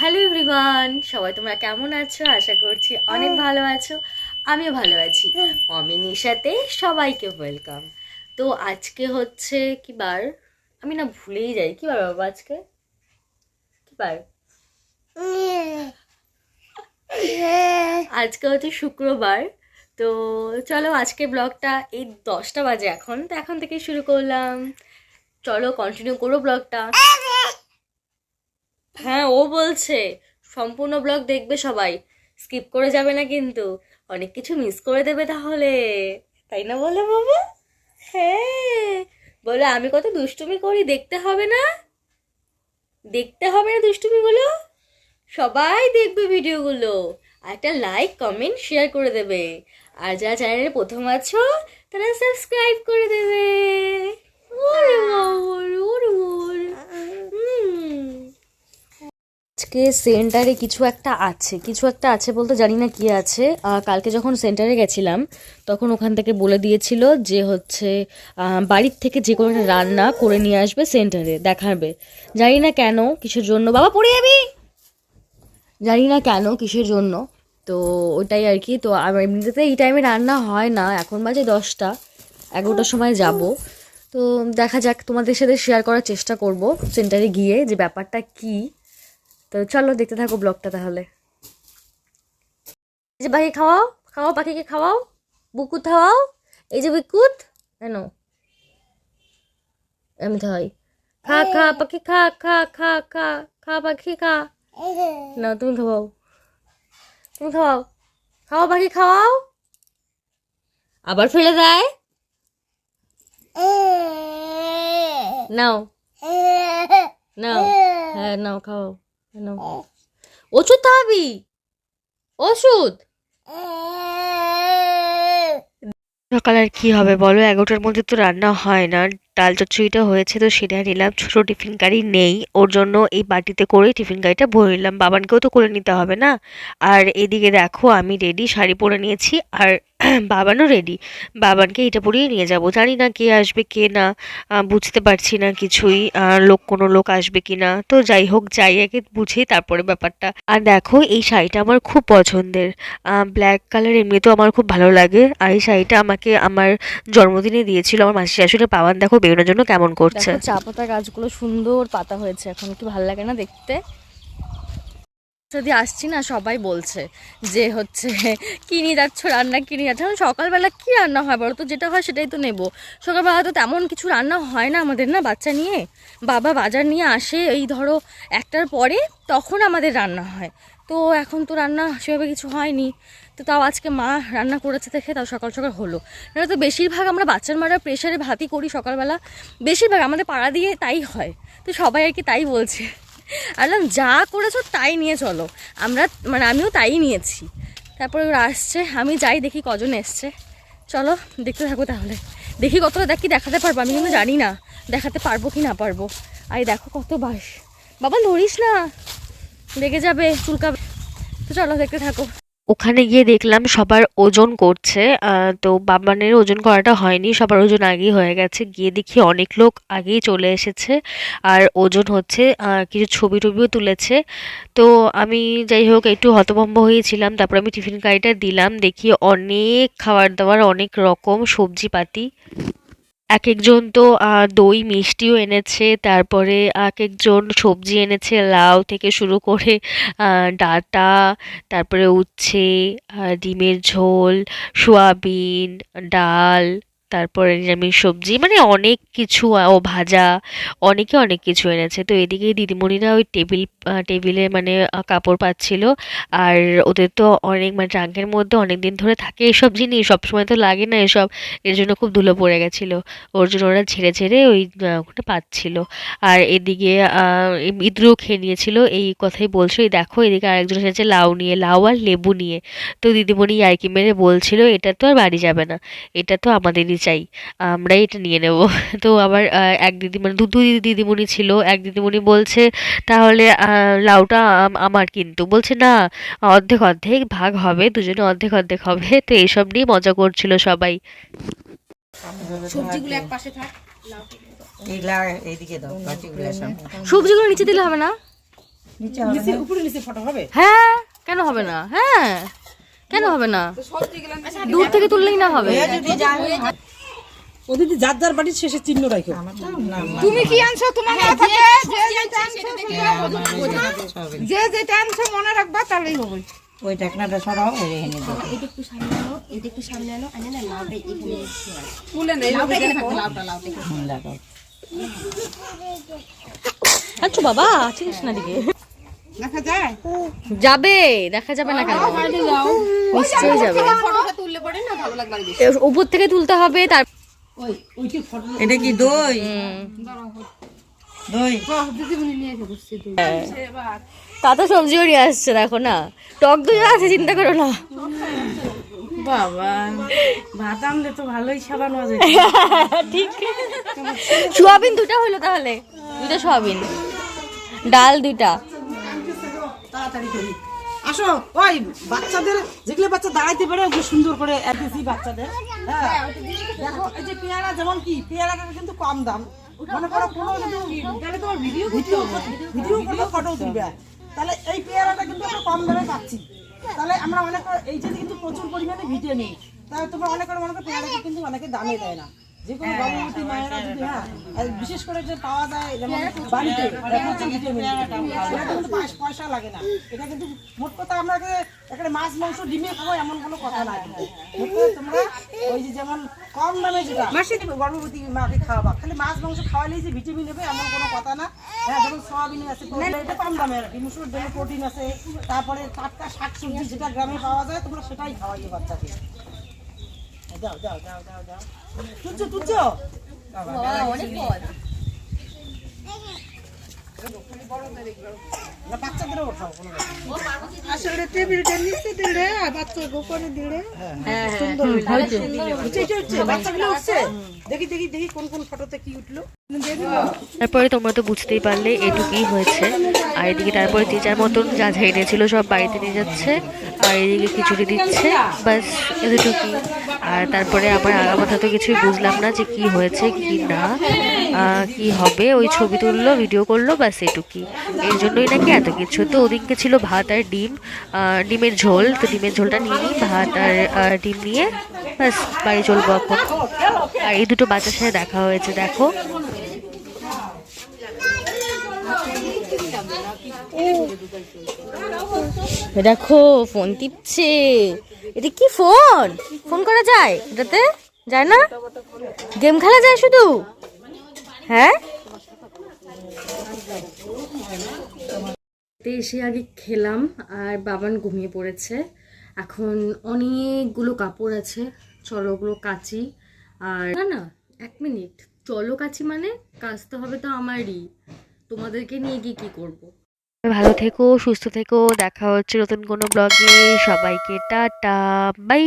Hello everyone সবাই তোমরা কেমন আছো? আশা করছি অনেক ভালো আছো। আমিও ভালো আছি। মমিনীর সাথে সবাইকে ওয়েলকাম তো আজকে হচ্ছে কি বার? আমি না ভুলেই যাই। কি বার বাবা আজকে? কি বার? আজকে হচ্ছে শুক্রবার। তো চলো আজকে ব্লগটা এই দশটা বাজে এখন। তো এখন থেকে শুরু করলাম। চলো কন্টিনিউ করো ব্লগটা। হ্যাঁ ও বলছে। সম্পূর্ণ ব্লগ দেখবে সবাই। স্কিপ করে যাবে না কিন্তু। অনেক কিছু মিস করে দেবে তাহলে। তাই না বলে বাবা? হ্যাঁ। বলে, আমি কত দুষ্টুমি করি, দেখতে হবে না? দেখতে হবে না দুষ্টুমিগুলো? সবাই দেখবে ভিডিওগুলো। আর একটা লাইক কমেন্ট শেয়ার করে দেবে। আর যারা চ্যানেলে প্রথম আছো, তারা সাবস্ক্রাইব করে দেবে। ওরে ওরে বাবা। হুম। আজকে সেন্টারে কিছু একটা আছে, কিছু একটা আছে বলতে জানি না কি আছে। কালকে যখন সেন্টারে গেছিলাম, তখন ওখান থেকে বলে দিয়েছিল যে হচ্ছে বাড়ির থেকে যে কোনো একটা রান্না করে নিয়ে আসবে সেন্টারে, দেখাবে। জানি না কেন, কিসের জন্য? বাবা পড়ে যাবি জানি না কেন, কিসের জন্য? তো ওটাই আর কি, তো আমার এমনিতে এই টাইমে রান্না হয় না, এখন বাজে দশটা, এগারোটার সময় যাব। তো দেখা যাক, তোমাদের সাথে শেয়ার করার চেষ্টা করব সেন্টারে গিয়ে যে ব্যাপারটা কী। তো চলো দেখতে থাকো ব্লগটা তাহলে। এই যে পাখি খাওয়াও খাওয়াও, পাখিকে খাওয়াও, বুকুত খাওয়াও এই যে বিকুত কেন আমি খাওয়াই খা খা, পাখি খা খা খা খা খা, পাখি খা। না তুমি খাওয়াও। তুমি খাওয়াও। খাওয়াও, পাখি, খাওয়াও। আবার ফেলে দেয়। নাও। নাও। হ্যাঁ নাও খাও নাও ওষুধ খাওয়াবি ওষুধ? সকাল আর কি হবে বলো? এগারোটার মধ্যে তো রান্না হয় না। ডাল চচ্চড়িটা হয়েছে তো সেটা নিলাম। ছোট টিফিন গাড়ি নেই। ওর জন্য এই বাটিতে করে টিফিন গাড়িটা ভরে নিলাম। বাবানকেও তো করে নিতে হবে না? আর এদিকে দেখো আমি রেডি শাড়ি পরে নিয়েছি। আর বাবানও রেডি বাবানকে এটা পরিয়ে নিয়ে যাব। জানি না কে আসবে, কে না। বুঝতে পারছি না কিছুই। লোক, কোনো লোক আসবে কি না। তো যাই হোক, যাই আগে বুঝেই তারপরে ব্যাপারটা। আর দেখো, এই শাড়িটা আমার খুব পছন্দের। ব্ল্যাক কালার এমনিতেও আমার খুব ভালো লাগে। আর এই শাড়িটা আমাকে আমার জন্মদিনে দিয়েছিল আমার মাসি শাশুড়ি। পাওয়ান দেখো বেরোনোর জন্য কেমন করছে। চা পাতা গাছগুলো সুন্দর পাতা হয়েছে। এখন কি ভালো লাগে না দেখতে? যদি আসছি না, সবাই বলছে যে হচ্ছে, কি নিয়ে যাচ্ছ? রান্না কি নিয়ে যাচ্ছ? এখন সকালবেলা কি রান্না হয় বলো তো? যেটা হয় সেটাই তো নেব। সকালবেলা তো তেমন কিছু রান্না হয় না আমাদের না বাচ্চা নিয়ে। বাবা বাজার নিয়ে আসে, এই ধরো একটার পরে তখন আমাদের রান্না হয়। তো এখন তো রান্না সেভাবে কিছু হয়নি। তো তাও আজকে মা রান্না করেছে দেখে তাও সকাল সকাল হলো। না তো বেশিরভাগ আমরা বাচ্চার মারা প্রেশারে ভাতই করি সকালবেলা। বেশিরভাগ আমাদের পাড়া দিয়ে তাই হয়। তো সবাই আর কি তাই বলছে। বললাম যা করেছ তাই নিয়ে চলো। আমরা মানে আমিও তাই নিয়েছি। তারপরে ওরা আসছে, আমি যাই দেখি কজন এসছে। চলো, দেখতে থাকো তাহলে। দেখি কতটা, দেখি দেখাতে পারব, আমি কিন্তু জানি না। দেখাতে পারব কি না পারব। আর দেখো কত বাস বাবা ধরিস না। লেগে যাবে, চুলকাবে। তো চলো, দেখতে থাকো। ওখানে গিয়ে দেখলাম সবার ওজন করছে তো বাবানের ওজন করাটা হয়নি, সবার ওজন আগেই হয়ে গেছে। গিয়ে দেখি অনেক লোক আগেই চলে এসেছে আর ওজন হচ্ছে কিছু ছবি টবিও তুলেছে। তো আমি যাই হোক, একটু হতভম্ব হয়েছিলাম তারপর আমি টিফিন কারিটা দিলাম, দেখি অনেক খাবার দাবার অনেক রকম সবজিপাতি। এক একজন তো দই মিষ্টিও এনেছে, তারপরে এক একজন সবজি এনেছে, লাউ থেকে শুরু করে ডাঁটা, তারপরে উচ্ছে ডিমের ঝোল, সোয়াবিন, ডাল তারপরে নিরামিষ সবজি মানে অনেক কিছু ও ভাজা, অনেকে অনেক কিছু এনেছে। তো এদিকে দিদিমণিরা ওই টেবিল টেবিলে মানে কাপড় পাচ্ছিল। আর ওদের তো অনেক মানে ট্রাঙ্কের মধ্যে অনেক দিন ধরে থাকে এসব জিনিস, সবসময় তো লাগে না এসব। এর জন্য খুব ধুলো পড়ে গেছিল। ওর জন্য ওরা ঝেড়ে ঝেড়ে ওই ওটা পাচ্ছিল। আর এদিকে ইদ্রুও খেয়ে নিয়েছিল। এই কথাই বলছো এই দেখো, এদিকে আরেকজন এসেছে লাউ নিয়ে, লাউ আর লেবু নিয়ে। তো দিদিমণি ইয়ার্কি মেরে বলছিল, এটা তো আর বাড়ি যাবে না। এটা তো আমাদেরই চাই আমরাই এটা নিয়ে নেব। তো আবার এক দিদিমণি দু দুই দিদিমণি ছিল এক দিদিমণি বলছে তাহলে লাউটা আম- আমার কিন্তু। বলছে না অর্ধেক অর্ধেক ভাগ হবে দুজনে অর্ধেক অর্ধেক হবে। তো এইসব নিয়ে মজা করছিল সবাই। সবজিগুলো এক পাশে থাক। সবজিগুলো নিচে দিলে হবে না? নিচে উপরে নিচে ফটো হবে? হ্যাঁ কেন হবে না? হ্যাঁ। কেন হবে না? দূর থেকে তুললেই না হবে। ওদের যার যার বাড়ির শেষে চিহ্ন রাখো। তুমি কি আনছো? তোমার যে যেটা আনছো যে মনে রাখবা তাহলেই হবে। ওই ঢাকনাটা সরাও ওই এনে দাও। হুম, লাগাও। আচ্ছা বাবা চিনিস না দিকে। দেখা যায়? যাবে দেখা যাবে না কেন? নিশ্চয়ই যাবে। উপর থেকে তুলতে হবে তার এটা কি দই? দই? তাতে সবজিও নিয়ে আসছে দেখো না। টক দই আছে চিন্তা করো না। বাবা ভাত আনলে তো ভালোই সাবান হয়ে যায় ঠিক। সোয়াবিন দুটা হলো তাহলে। দুটা সোয়াবিন। ডাল দুইটা। তাড়াতাড়ি করি। আসো ওই বাচ্চাদের যেগুলো বাচ্চা দাঁড়াইতে পারে ওগুলো সুন্দর করে এলপিসি বাচ্চাদের হ্যাঁ। দেখো এই যে পেয়ারা যেমন কি পেয়ারাটা কিন্তু কম দাম। মনে করো কোনো তাহলে তোমার ভিডিও ভিডিও ভিডিও করলে ফটো তুলবে। তাহলে এই পেয়ারাটা কিন্তু আমরা কম দামে পাচ্ছি। তাহলে আমরা অনেক এই যে কিন্তু প্রচুর পরিমাণে ভিডিও নিই তাহলে তোমরা অনেক করে মনে করো পেয়ারাকে কিন্তু অনেকে দামে দেয় না। যে কোনো গর্ভবতী মায়েরা যদি হ্যাঁ বিশেষ করে যে পাওয়া যায় যেমন বাড়িতে প্রচুর কিন্তু পয়সা- পয়সা লাগে না। এটা কিন্তু মোট কথা আমরা যে এখানে মাছ মাংস ডিমে খাব এমন কোনো কথা না তোমরা ওই যে যেমন কম দামে যেটা গর্ভবতী মাকে খাওয়াবা। খালি মাছ মাংস খাওয়ালেই যে ভিটামিন নেবে এমন কোনো কথা না। হ্যাঁ যেমন সয়াবিন আছে এটা কম দামে। আর কি মুসুর জন্য প্রোটিন আছে তারপরে টাটকা শাক সবজি যেটা গ্রামে পাওয়া যায় তোমরা সেটাই খাওয়াইয়ে বাচ্চাকে। যাও দাও দাও দাও দাও। তুলছো তুলছো? অনেক বাচ্চাদেরও ওঠাও কোনো ব্যাপার না। আসলে টেবিলটা নিচে দিলে বাচ্চা গোপনে দিলে উঠছে, উঠছে, উঠছে। বাচ্চাগুলো উঠছে। দেখি দেখি দেখি কোন কোন ফটোতে কি উঠল। তারপরে তোমরা তো বুঝতেই পারলে এটুকুই হয়েছে। আর এদিকে তারপরে যে যার মতন যা যা এনেছিল সব বাড়িতে নিয়ে যাচ্ছে। আর এদিকে খিচুড়ি দিচ্ছে বাস এতটুকুই। আর তারপরে আমার আগামাথা তো কিছুই বুঝলাম না যে কি হয়েছে কি না। কি হবে? ওই ছবি তুললো ভিডিও করল বাস এটুকুই এর জন্যই নাকি এত কিছু। তো ওদিনকে ছিল ভাত আর ডিম ডিমের ঝোল। তো ডিমের ঝোলটা নিয়ে নিই, ভাত আর ডিম নিয়ে বাস বাড়ি চলবো এখন। আর এই দুটো বাচ্চার সাথে দেখা হয়েছে, দেখো। দেখো ফোন টিপছে। এটা কি ফোন ফোন করা যায়? এটাতে? যায় না? গেম খেলা যায় শুধু? হ্যাঁ? এসে আগে খেলাম আর বাবান ঘুমিয়ে পড়েছে। এখন অনেকগুলো কাপড় আছে। চলো ওগুলো কাচি। আর না না এক মিনিট। চলো কাচি মানে কাচতে হবে তো আমারই। তোমাদেরকে নিয়ে গিয়ে কি করব? ভালো থেকো সুস্থ থেকো। দেখা হচ্ছে নতুন কোনো ব্লগে। সবাইকে টাটা বাই।